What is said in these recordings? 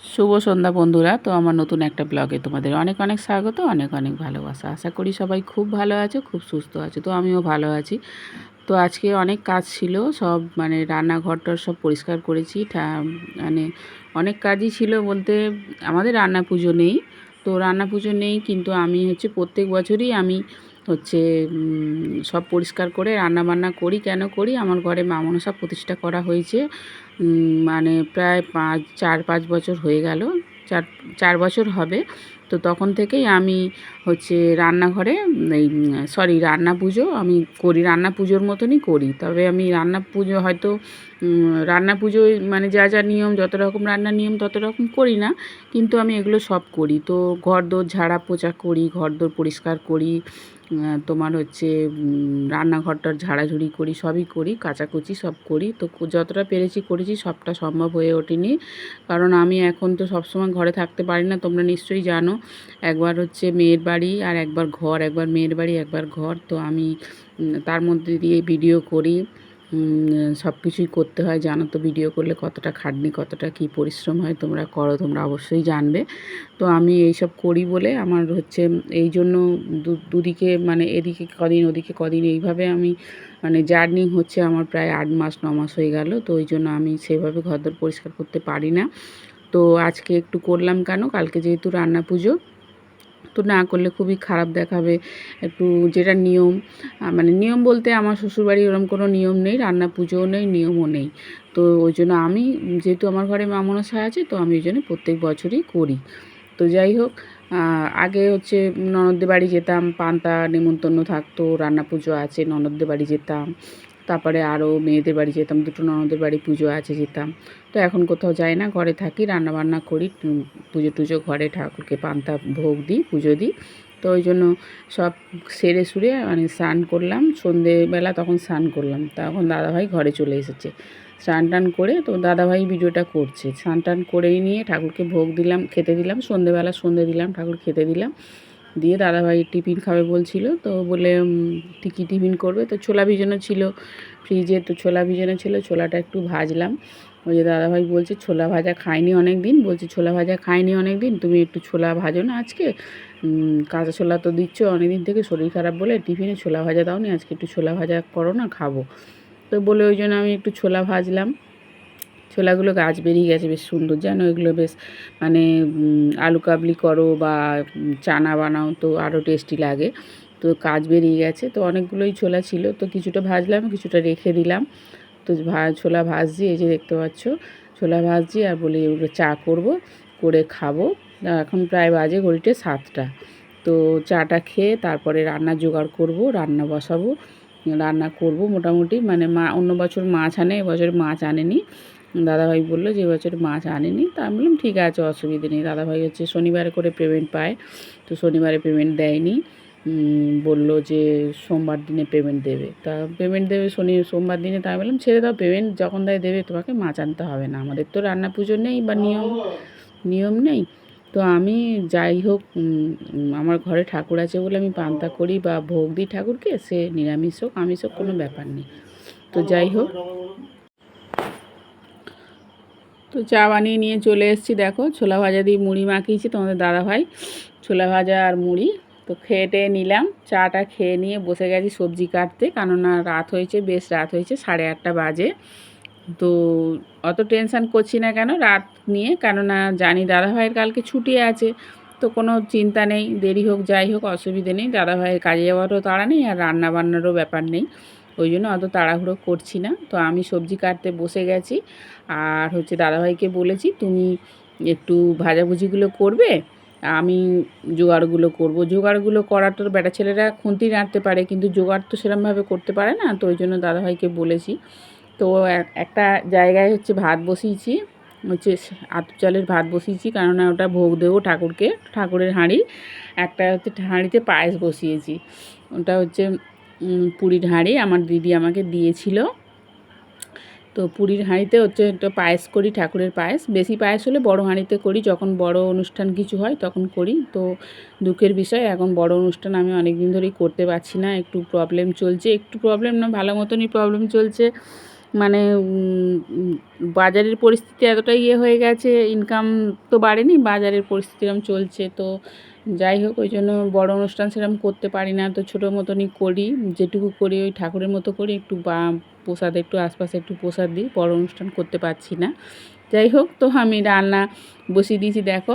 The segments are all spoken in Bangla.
শুভ সন্ধ্যা বন্ধুরা। তো আমার নতুন একটা ব্লগে তোমাদের অনেক অনেক স্বাগত, অনেক অনেক ভালোবাসা। আশা করি সবাই খুব ভালো আছে, খুব সুস্থ আছে। তো আমিও ভালো আছি। তো আজকে অনেক কাজ ছিল, সব মানে রান্নাঘরটার সব পরিষ্কার করেছি। মানে অনেক কাজই ছিল বলতে আমাদের রান্না পুজো নেই। তো রান্না পুজো নেই, কিন্তু আমি হচ্ছে প্রত্যেক বছরই আমি হচ্ছে সব পরিষ্কার করে রান্না বান্না করি, কেন করি? আমার ঘরে মা মনসা প্রতিষ্ঠা করা হয়েছে মানে প্রায় পাঁচ, চার, পাঁচ বছর হয়ে গেল, চার চার বছর হবে। তো তখন থেকেই আমি হচ্ছে রান্নাঘরে, এই, সরি, রান্না পুজো আমি করি, রান্না পুজোর মতনই করি। তবে আমি রান্না পুজো হয়তো রান্না পুজোয় মানে যা যা নিয়ম, যত রকম রান্নার নিয়ম, তত রকম করি না। কিন্তু আমি এগুলো সব করি। তো ঘর দোর ঝাড়া পোচা করি ঘর দোর পরিষ্কার করি তোমার হচ্ছে রান্নাঘরটার ঝাড়াঝুড়ি করি, সবই করি, কাচাকুচি সব করি। তো যতটা পেরেছি করেছি, সবটা সম্ভব হয়ে ওঠেনি। কারণ আমি এখন তো সবসময় ঘরে থাকতে পারি না, তোমরা নিশ্চয়ই জানো। একবার হচ্ছে মেয়ের বাড়ি আর একবার ঘর, একবার মেয়ের বাড়ি, একবার ঘর। তো আমি তার মধ্যে দিয়ে ভিডিও করি। সব কিছুই করতে হয়। জানো তো ভিডিও করলে কতটা খাটনি, কতটা কি পরিশ্রম হয়, তোমরা করো, তোমরা অবশ্যই জানবে। তো আমি এইসব করি বলে আমার হচ্ছে এই জন্য দুদিকে মানে এদিকে কদিন, ওদিকে কদিন এইভাবে আমি মানে জার্নি হচ্ছে আমার প্রায় আট মাস, ন মাস হয়ে গেল। তো ওই জন্য আমি সেভাবে ঘরদোর পরিষ্কার করতে পারি না। তো আজকে একটু করলাম কেন? কালকে যেহেতু রান্না পুজো তো না করলে খুবই খারাপ দেখাবে একটু যেটা নিয়ম মানে নিয়ম বলতে আমার শ্বশুরবাড়ি ওরকম কোনো নিয়ম নেই, রান্না পুজোও নেই, নিয়মও নেই। তো ওই জন্য আমি যেহেতু আমার ঘরে মা মনসা আছে, তো আমি ওই জন্য প্রত্যেক বছরই করি। তো যাই হোক আগে হচ্ছে ননদদের বাড়ি যেতাম, পান্তা, নেমন্তন্ন থাকতো, রান্না পুজো আছে, ননদদের বাড়ি যেতাম। তারপরে আরও মেয়েদের বাড়ি যেতাম, দুটো ননদের বাড়ি পুজো আছে যেতাম। তো এখন কোথাও যাই না, ঘরে থাকি রান্না বান্না করি পুজো টুজো ঘরে ঠাকুরকে পান্তা ভোগ দিই, পুজো দিই। তো ওই জন্য সব সেরে সুরে মানে স্নান করলাম, সন্ধেবেলা তখন স্নান করলাম। তখন দাদাভাই ঘরে চলে এসেছে। স্নান টান করে তো দাদাভাই ভিডিওটা করছে। স্নান টান করেই নিয়ে ঠাকুরকে ভোগ দিলাম, খেতে দিলাম, সন্ধেবেলা সন্ধে দিলাম, ঠাকুর খেতে দিলাম। দিয়ে দাদাভাই টিফিন খাবে বলছিল। তো বলে কী টিফিন করবে? তো ছোলা ভিজানো ছিল ফ্রিজে, তো ছোলা ভিজানো ছিল, ছোলাটা একটু ভাজলাম। ওই যে দাদাভাই বলছে, ছোলা ভাজা খাইনি অনেক দিন বলছে, ছোলা ভাজা খায়নি অনেক দিন তুমি একটু ছোলা ভাজো না আজকে। কাঁচা ছোলা তো দিচ্ছ অনেক দিন থেকে, শরীর খারাপ বলে টিফিনে ছোলা ভাজা দাও নি আজকে একটু ছোলা ভাজা করো না, খাব। তো বলে, ওই জন্য আমি একটু ছোলা ভাজলাম। ছোলাগুলো গাছ বেরিয়ে গেছে, বেশ সুন্দর, জানো? এগুলো বেশ মানে আলু কাবলি করো বা চানা বানাও তো আরও টেস্টি লাগে। তো কাজ বেরিয়ে গেছে, তো অনেকগুলোই ছোলা ছিল, তো কিছুটা ভাজলাম, কিছুটা রেখে দিলাম। তো ছোলা ভাজছি, এই যে দেখতে পাচ্ছ, ছোলা ভাজছি আর বলি ওগুলো চা করব, করে খাব। এখন প্রায় বাজে ঘড়িতে সাতটা। তো চাটা খেয়ে তারপরে রান্না জোগাড় করব, রান্না বসাবো, রান্না করব মোটামুটি। মানে মা, অন্য বছর মাছ আনে এবছর মাছ আনেনি। দাদাভাই বলল যে বছর মাছ আনেনি। তা আমি বললাম, ঠিক আছে, অসুবিধে নেই। দাদাভাই হচ্ছে শনিবারে করে পেমেন্ট পায়, তো শনিবারে পেমেন্ট দেয়নি। বলল যে, সোমবার দিনে পেমেন্ট দেবে। তা পেমেন্ট দেবে শনি, সোমবার দিনে। তা বললাম, ছেড়ে দাও পেমেন্ট যখন দেয় দেবে, তোমাকে মাছ আনতে হবে না। আমাদের তো রান্না পুজো নেই বা নিয়ম নিয়ম নেই। তো আমি যাই হোক আমার ঘরে ঠাকুর আছে বলে আমি পান্তা করি বা ভোগ দিই ঠাকুরকে, সে নিরামিষ হোক, আমিষ হোক, কোনো ব্যাপার নেই। তো যাই হোক তো চা বানিয়ে নিয়ে চলে এসেছি, দেখো ছোলা ভাজা দিয়ে মুড়ি মাখিয়েছি তোমাদের দাদাভাই। ছোলা ভাজা আর মুড়ি। তো খেয়ে নিলাম, চাটা খেয়ে নিয়ে বসে গেছি সবজি কাটতে, কেননা রাত হয়েছে, বেশ রাত হয়েছে, সাড়ে আটটা বাজে। তো অত টেনশান করছি না কেন রাত নিয়ে, কেননা জানি দাদাভাইয়ের কালকে ছুটি আছে, তো কোনো চিন্তা নেই, দেরি হোক যাই হোক, অসুবিধে নেই, দাদাভাইয়ের কাজে যাওয়ারও তাড়া নেই, আর রান্না বান্নারও ব্যাপার নেই। ওই জন্য অত তাড়াহুড়ো করছি না। তো আমি সবজি কাটতে বসে গেছি। আর হচ্ছে দাদাভাইকে বলেছি, তুমি একটু ভাজাভুজিগুলো করবে, আমি জোগাড়গুলো করব। জোগাড়গুলো করার তো বেটা ছেলেরা খুন্তি নাড়তে পারে, কিন্তু জোগাড় তো সেরমভাবে করতে পারে না। তো ওই জন্য দাদাভাইকে বলেছি। তো এক- একটা জায়গায় হচ্ছে ভাত বসিয়েছি, হচ্ছে আতপ চালের ভাত বসিয়েছি, কেননা ওটা ভোগ দেবো ঠাকুরকে, ঠাকুরের হাঁড়ি। একটা হচ্ছে হাঁড়িতে পায়েস বসিয়েছি। ওটা হচ্ছে পুরীর হাঁড়ি আমার দিদি আমাকে দিয়েছিল। তো পুরীর হাঁড়িতে হচ্ছে একটা পায়েস করি, ঠাকুরের পায়েস। বেশি পায়েস হলে বড় হাঁড়িতে করি, যখন বড় অনুষ্ঠান কিছু হয় তখন করি। তো দুঃখের বিষয়, এখন বড় অনুষ্ঠান আমি অনেক দিন ধরেই করতে পারছি না, একটু প্রবলেম চলছে। একটু প্রবলেম না, ভালো মতনই প্রবলেম চলছে। মানে বাজারের পরিস্থিতি এতটাই ইয়ে হয়ে গেছে ইনকাম তো বাড়েনি, বাজারের পরিস্থিতি এরকম চলছে। তো যাই হোক, ওই জন্য বড় অনুষ্ঠান সেরকম করতে পারি না। তো ছোটো মতনই করি, যেটুকু করি ওই ঠাকুরের মতো করি, একটু বা প্রসাদ, একটু আশপাশে একটু প্রসাদ দিই, বড় অনুষ্ঠান করতে পারছি না। যাই হোক, তো আমি রান্না বসিয়ে দিয়েছি, দেখো,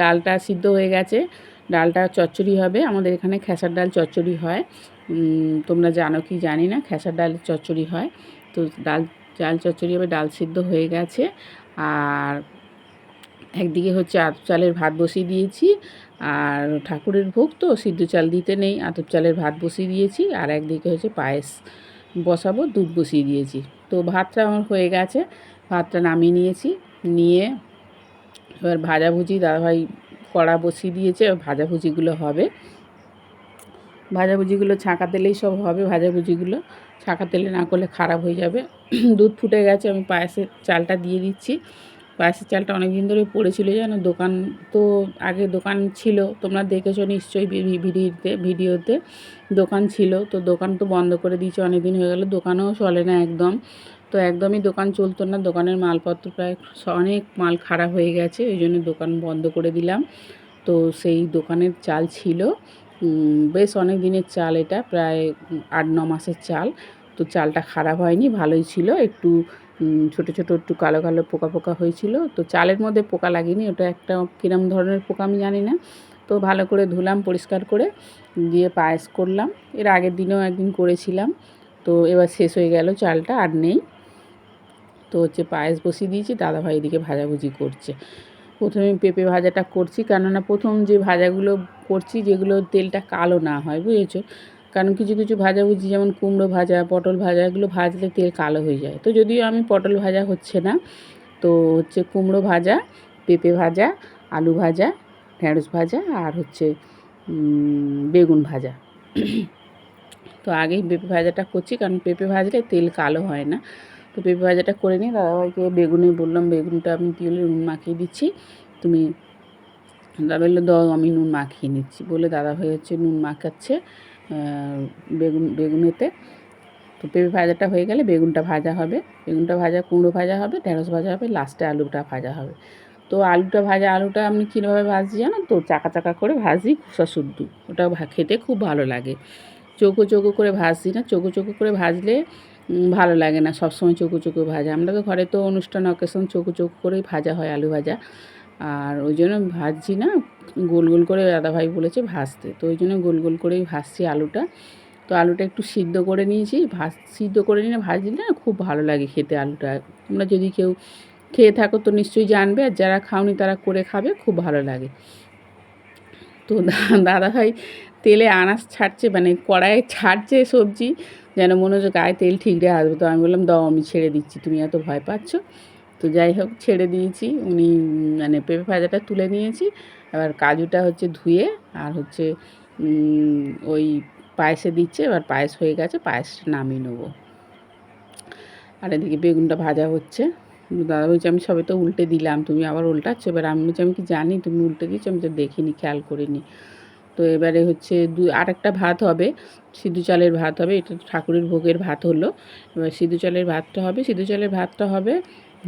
ডালটা সিদ্ধ হয়ে গেছে। ডালটা চচ্চড়ি হবে, আমাদের এখানে খেসার ডাল চচ্চড়ি হয়। তোমরা জানো কি জানি না, খেসার ডাল চচ্চড়ি হয়। তো ডাল চাল চচ্চড়ি হবে, ডাল সিদ্ধ হয়ে গেছে। আর একদিকে হচ্ছে আতপ চালের ভাত বসিয়ে দিয়েছি। আর ঠাকুরের ভোগ তো সিদ্ধ চাল দিতে নেই, আতপ চালের ভাত বসিয়ে দিয়েছি, আর একদিকে হচ্ছে পায়েস বসাবো, দুধ বসিয়ে দিয়েছি। তো ভাতটা আমার হয়ে গেছে, ভাতটা নামিয়ে নিয়েছি, নিয়ে এবার ভাজাভুজি দাদাভাই কড়া বসিয়ে দিয়েছে ভাজাভুজিগুলো হবে। ভাজাভুজিগুলো ছাঁকা তেলেই সব হবে, ভাজাভুজিগুলো ছাঁকা তেলে না করলে খারাপ হয়ে যাবে। দুধ ফুটে গেছে, আমি পায়েসের চালটা দিয়ে দিচ্ছি। পায়েসের চালটা অনেক দিন ধরে পড়েছিল জানো? দোকান তো আগে দোকান ছিল, তোমরা দেখেছ নিশ্চয়ই ভিডিওতে ভিডিওতে দোকান ছিল, তো দোকান তো বন্ধ করে দিয়েছে অনেক দিন হয়ে গেল, দোকানও চলে না একদম। তো একদমই দোকান চলতো না, দোকানের মালপত্র প্রায় অনেক মাল খারাপ হয়ে গেছে, ওই জন্য দোকান বন্ধ করে দিলাম। তো সেই দোকানের চাল ছিল বেশ অনেক দিনের চাল এটা, প্রায় আট, ন মাসের চাল। তো চালটা খারাপ হয়নি, ভালোই ছিল, একটু ছোটো ছোটো একটু কালো কালো পোকা পোকা হয়েছিল। তো চালের মধ্যে পোকা লাগেনি, ওটা একটা কিরম ধরনের পোকা আমি জানি না। তো ভালো করে ধুলাম, পরিষ্কার করে দিয়ে পায়েস করলাম। এর আগের দিনেও একদিন করেছিলাম। তো এবার শেষ হয়ে গেল চালটা, আর নেই। তো হচ্ছে পায়েস বসিয়ে দিয়েছি, দাদাভাই এদিকে ভাজাভুজি করছে। প্রথমে পেঁপে ভাজাটা করছি, কেননা প্রথম যে ভাজাগুলো করছি, যেগুলো তেলটা কালো না হয়, বুঝেছ? কারণ কিছু কিছু ভাজা ভাজাভুজি যেমন কুমড়ো ভাজা, পটল ভাজা, এগুলো ভাজলে তেল কালো হয়ে যায়। তো যদিও আমি পটল ভাজা হচ্ছে না, তো হচ্ছে কুমড়ো ভাজা, পেঁপে ভাজা, আলু ভাজা, ঢেঁড়স ভাজা আর হচ্ছে বেগুন ভাজা। তো আগেই পেঁপে ভাজাটা করছি কারণ পেঁপে ভাজলে তেল কালো হয় না। তো পেঁপে ভাজাটা করে নিয়ে দাদাভাইকে বেগুনে বললাম, বেগুনটা আমি দিয়ে নুন মাখিয়ে দিচ্ছি। তুমি দাদা বলল, দাও, আমি নুন মাখিয়ে নিচ্ছি। বলে দাদাভাই হচ্ছে নুন মাখাচ্ছে। বেগুন বেগুনেতে তো পেঁপে ভাজাটা হয়ে গেলে বেগুনটা ভাজা হবে। বেগুনটা ভাজা, কুমড়ো ভাজা হবে, ঢেঁড়স ভাজা হবে, লাস্টে আলুটা ভাজা হবে। তো আলুটা ভাজা, আলুটা আমি কীভাবে ভাজি জানো তো? চাকা চাকা করে ভাজি, খোসা শুদ্ধ। ওটা খেতে খুব ভালো লাগে। চৌকো চৌকো করে ভাজছি না? চৌকো চৌকো করে ভাজলে ভালো লাগে না। সবসময় চৌকো চৌকো ভাজা। আমরা তো ঘরে তো অনুষ্ঠান অকেশন চৌকো চৌকো করেই ভাজা হয় আলু ভাজা। আর ওই জন্য ভাজছি না, গোল গোল করে দাদাভাই বলেছে ভাজতে। তো ওই জন্য গোল গোল করেই ভাজছি আলুটা। তো আলুটা একটু সিদ্ধ করে নিয়েছি, ভাজ, সিদ্ধ করে নিয়ে ভাজলে না খুব ভালো লাগে খেতে আলুটা। তোমরা যদি কেউ খেয়ে থাকো তো নিশ্চয়ই জানবে, আর যারা খাওনি তারা করে খাবে, খুব ভালো লাগে। তো দাদাভাই তেলে আনাজ ছাড়ছে মানে কড়াইয়ে ছাড়ছে সবজি, যেন মনে হচ্ছে গায়ে তেল ঠিকরে আসবে। তো আমি বললাম, দাও আমি ছেড়ে দিচ্ছি, তুমি এত ভয় পাচ্ছ। তো যাই হোক, ছেড়ে দিয়েছি। উনি মানে পেঁপে ভাজাটা তুলে নিয়েছি। এবার কাজুটা হচ্ছে ধুয়ে আর হচ্ছে ওই পায়েসে দিচ্ছে। এবার পায়েস হয়ে গেছে, পায়েসটা নামিয়ে নেব। আর এদিকে বেগুনটা ভাজা হচ্ছে। দাদা বলছে, আমি সবে তো উল্টে দিলাম, তুমি আবার উল্টাচ্ছ? এবার আমি বলছি, আমি কি জানি, তুমি উল্টে দিচ্ছ আমি তো দেখিনি, খেয়াল করিনি। তো এবারে হচ্ছে দু, আরেকটা ভাত হবে, সিদ্ধু চালের ভাত হবে। এটা ঠাকুরের ভোগের ভাত হলো। এবার সিদ্ধু চালের ভাতটা হবে, সিদ্ধু চালের ভাতটা হবে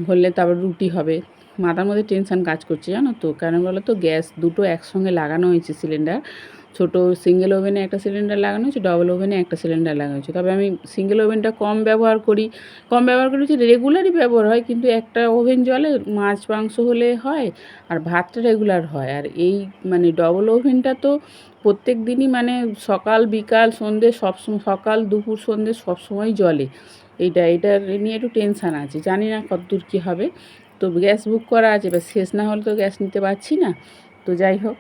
হলে তারপর রুটি হবে। মাথার মধ্যে টেনশান কাজ করছে, জানো তো? কেন বলো তো? গ্যাস দুটো একসঙ্গে লাগানো হয়েছে সিলিন্ডার ছোটো সিঙ্গেল ওভেনে একটা সিলিন্ডার লাগানো হয়েছে ডবল ওভেনে একটা সিলিন্ডার লাগানো হয়েছে। তবে আমি সিঙ্গেল ওভেনটা কম ব্যবহার করি। কম ব্যবহার করি হচ্ছে রেগুলারই ব্যবহার হয়, কিন্তু একটা ওভেন জলে মাছ, মাংস হলে হয় আর ভাতটা রেগুলার হয়। আর এই মানে ডবল ওভেনটা তো প্রত্যেক দিনই মানে সকাল, বিকাল, সন্ধে সব সকাল, দুপুর, সন্ধে সবসময় জলে। এইটা এটা নিয়ে একটু টেনশান আছে। জানি না কতদূর কী হবে। তো গ্যাস বুক করা আছে, এবার শেষ না হলে তো গ্যাস নিতে পারছি না। তো যাই হোক,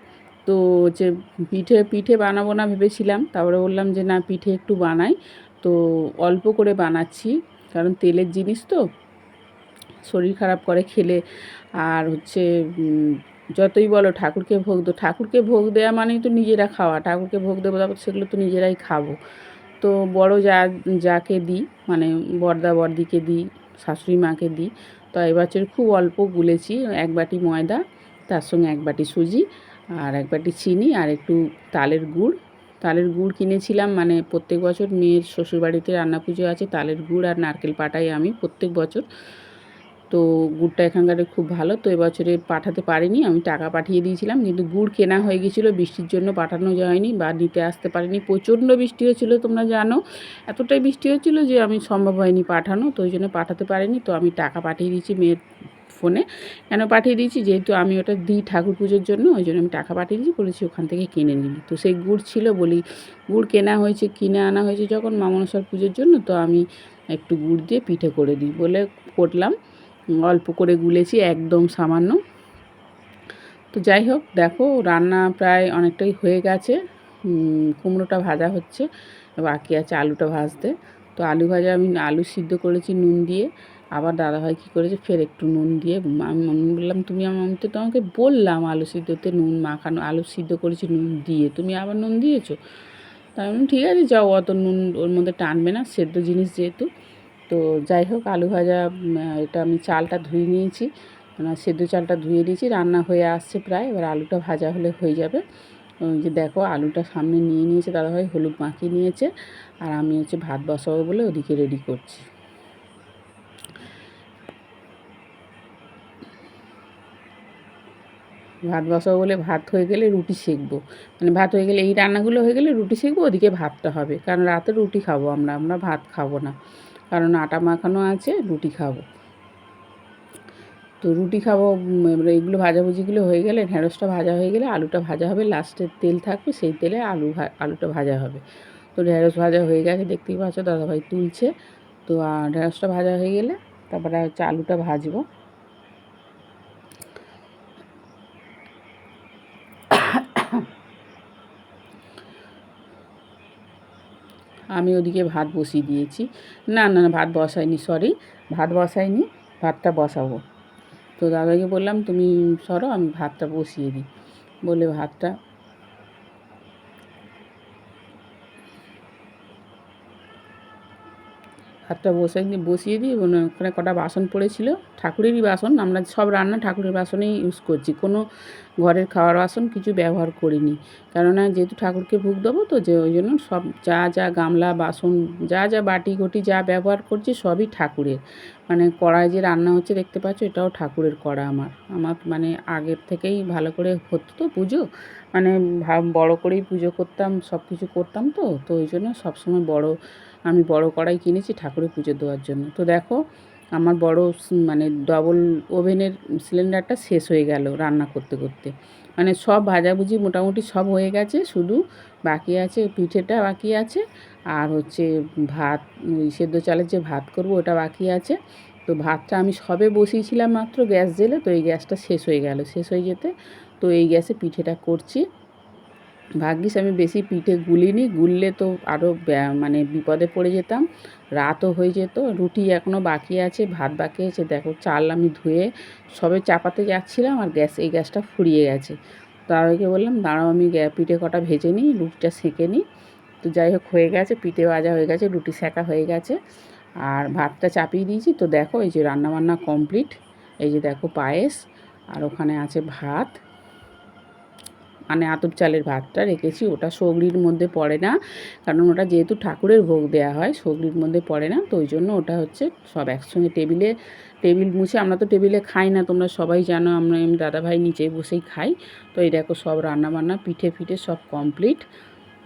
তো যে পিঠে পিঠে বানাবো না ভেবেছিলাম, তারপরে বললাম যে না, পিঠে একটু বানাই। তো অল্প করে বানাচ্ছি, কারণ তেলের জিনিস তো। শরীর খারাপ করে খেলে, আর হচ্ছে যতই বলো ঠাকুরকে ভোগ দো, ঠাকুরকে ভোগ দেওয়া মানেই তো নিজেরা খাওয়া। ঠাকুরকে ভোগ দেবো, তারপর সেগুলো তো নিজেরাই খাব। তো বড় যা, যাকে দিই মানে বর্দা বর্দিকে দিই, শাশুড়ি মাকে দিই, তো এবছর খুব অল্প গুলেছি, এক বাটি ময়দা, তার সঙ্গে এক বাটি সুজি, আর এক বাটি চিনি, আর একটু তালের গুড়। তালের গুড় কিনেছিলাম মানে প্রত্যেক বছর মেয়ের শ্বশুরবাড়িতে রান্না পুজো আছে, তালের গুড় আর নারকেল পাটাই আমি প্রত্যেক বছর তো গুড়টা এখানকার খুব ভালো, তো এবছরে পাঠাতে পারিনি, আমি টাকা পাঠিয়ে দিয়েছিলাম, কিন্তু গুড় কেনা হয়ে গেছিল, বৃষ্টির জন্য পাঠানো যায়নি বা নিতে আসতে পারিনি, প্রচণ্ড বৃষ্টি হয়েছিলো তোমরা জানো, এতটাই বৃষ্টি হচ্ছিল যে আমি সম্ভব হয়নি পাঠানো, তো ওই জন্য পাঠাতে পারিনি, তো আমি টাকা পাঠিয়ে দিয়েছি মেয়ের ফোনে, কেন পাঠিয়ে দিয়েছি, যেহেতু আমি ওটা দিই ঠাকুর পুজোর জন্য, ওই জন্য আমি টাকা পাঠিয়ে দিয়েছি, বলেছি ওখান থেকে কিনে নিবি, তো সেই গুড় ছিল, বলি গুড় কেনা হয়েছে, কিনে আনা হয়েছে যখন মামনসার পুজোর জন্য, তো আমি একটু গুড় দিয়ে পিঠে করে দিই, বলে করলাম অল্প করে গুলেছি, একদম সামান্য। তো যাই হোক, দেখো রান্না প্রায় অনেকটাই হয়ে গেছে। কুমড়োটা ভাজা হচ্ছে, বাকি আছে আলুটা ভাজতে। তো আলু ভাজা আমি আলু সিদ্ধ করেছি নুন দিয়ে, আবার দাদাভাই কী করেছে, ফের একটু নুন দিয়ে, আমি বললাম, তুমি আমি তো তোমাকে বললাম আলু সিদ্ধতে নুন মাখানো, আলু সিদ্ধ করেছি নুন দিয়ে, তুমি আবার নুন দিয়েছ? তাই আমি ঠিক আছে, যাও, অত নুন ওর মধ্যে টানবে না, সেদ্ধ জিনিস যেহেতু। তো যাই হোক, আলু ভাজা এটা আমি চালটা ধুয়ে নিয়েছি। সেদ্ধ চালটা ধুয়ে নিয়েছি রান্না হয়ে আসছে প্রায়। এবার আলুটা ভাজা হলে হয়ে যাবে। যে দেখো, আলুটা সামনে নিয়ে নিয়েছে দাদাভাই, হলুদ মাখিয়ে নিয়েছে। আর আমি হচ্ছে ভাত বসাবো বলে ওদিকে রেডি করছি। ভাত বসাবো বলে ভাত হয়ে গেলে রুটি সেঁকবো মানে ভাত হয়ে গেলে, এই রান্নাগুলো হয়ে গেলে রুটি সেঁকবো ওদিকে ভাতটা হবে। কারণ রাতে রুটি খাব আমরা আমরা ভাত খাব না। কারণ আটা মাখানো আছে, রুটি খাব। তো রুটি খাব এবারে এইগুলো ভাজাভুজিগুলো হয়ে গেলে, ঢেঁড়সটা ভাজা হয়ে গেলে আলুটা ভাজা হবে, লাস্টে তেল থাকবে, সেই তেলে আলু আলুটা ভাজা হবে। তো ঢেঁড়স ভাজা হয়ে গেছে, দেখতেই পাচ্ছ দাদাভাই তুলছে। তো ঢেঁড়সটা ভাজা হয়ে গেলে, তারপরে হচ্ছে আলুটা ভাজবো। আমি ওদিকে ভাত বসিয়ে দিয়েছি। না না ভাত বসাইনি সরি ভাত বসাইনি, ভাতটা বসাবো। তো দাদাকে বললাম, তুমি সরো, আমি ভাতটা বসিয়ে দিই। বলে ভাতটা ভাতটা বসে বসিয়ে দিই ওখানে কটা বাসন পড়েছিল। ঠাকুরেরই বাসন, আমরা সব রান্না ঠাকুরের বাসনেই ইউজ করছি। কোনো ঘরের খাওয়ার বাসন কিছু ব্যবহার করিনি। কেননা যেহেতু ঠাকুরকে ভোগ দেবো, তো যে ওই জন্য সব যা যা গামলা, বাসন, যা যা বাটি ঘটি যা ব্যবহার করছি সবই ঠাকুরের। মানে কড়াই যে রান্না হচ্ছে দেখতে পাচ্ছ, এটাও ঠাকুরের কড়া আমার। আমার মানে আগের থেকেই ভালো করে হতো তো পুজো মানে বড় করেই পুজো করতাম সব কিছু করতাম তো তো ওই জন্য সবসময় বড়, আমি বড় কড়াই কিনেছি ঠাকুরের পুজো দেওয়ার জন্য। তো দেখো আমার বড় মানে ডবল ওভেনের সিলিন্ডারটা শেষ হয়ে গেল রান্না করতে করতে। মানে সব ভাজাভুজি মোটামুটি সব হয়ে গেছে, শুধু বাকি আছে পিঠেটা বাকি আছে, আর হচ্ছে ভাত সেদ্ধ চালের যে ভাত করব ওটা বাকি আছে। তো ভাতটা আমি সবে বসিয়েছিলাম মাত্র গ্যাস জেলে, তো এই গ্যাসটা শেষ হয়ে গেল। শেষ হয়ে যেতে তো এই গ্যাসে পিঠেটা করছি। ভাগ্যিস আমি বেশি পিঠে গুলিনি, গুললে তো আরও মানে বিপদে পড়ে যেতাম, রাতও হয়ে যেত, রুটি এখনও বাকি আছে, ভাত বাকি আছে, দেখো চাল আমি ধুয়ে সবে চাপাতে যাচ্ছিলাম আর গ্যাস, এই গ্যাসটা ফুরিয়ে গেছে। তাদেরকে বললাম, দাঁড়াও আমি পিঠে কটা ভেজে নিই, রুটিটা সেঁকে নিই। তো যাই হোক, হয়ে গেছে, পিঠে ভাজা হয়ে গেছে, রুটি সেঁকা হয়ে গেছে, আর ভাতটা চাপিয়ে দিয়েছি। তো দেখো, এই যে রান্নাবান্না কমপ্লিট, এই যে দেখো পায়েস, আর ওখানে আছে ভাত মানে আতপ চালের ভাতটা রেখেছি, ওটা সগড়ির মধ্যে পড়ে না। কারণ ওটা যেহেতু ঠাকুরের ভোগ দেওয়া হয়, সগড়ির মধ্যে পড়ে না, তো ওই জন্য ওটা হচ্ছে সব একসঙ্গে টেবিলে, টেবিল মুছে, আমরা তো টেবিলে খাই না, তোমরা সবাই জানো, আমরা আমি দাদাভাই নিচে বসেই খাই। তো এই দেখো সব রান্নাবান্না, পিঠে ফিঠে সব কমপ্লিট।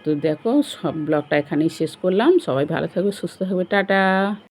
তো দেখো সব ব্লগটা এখানেই শেষ করলাম, সবাই ভালো থাকবে সুস্থ থাকবে টাটা।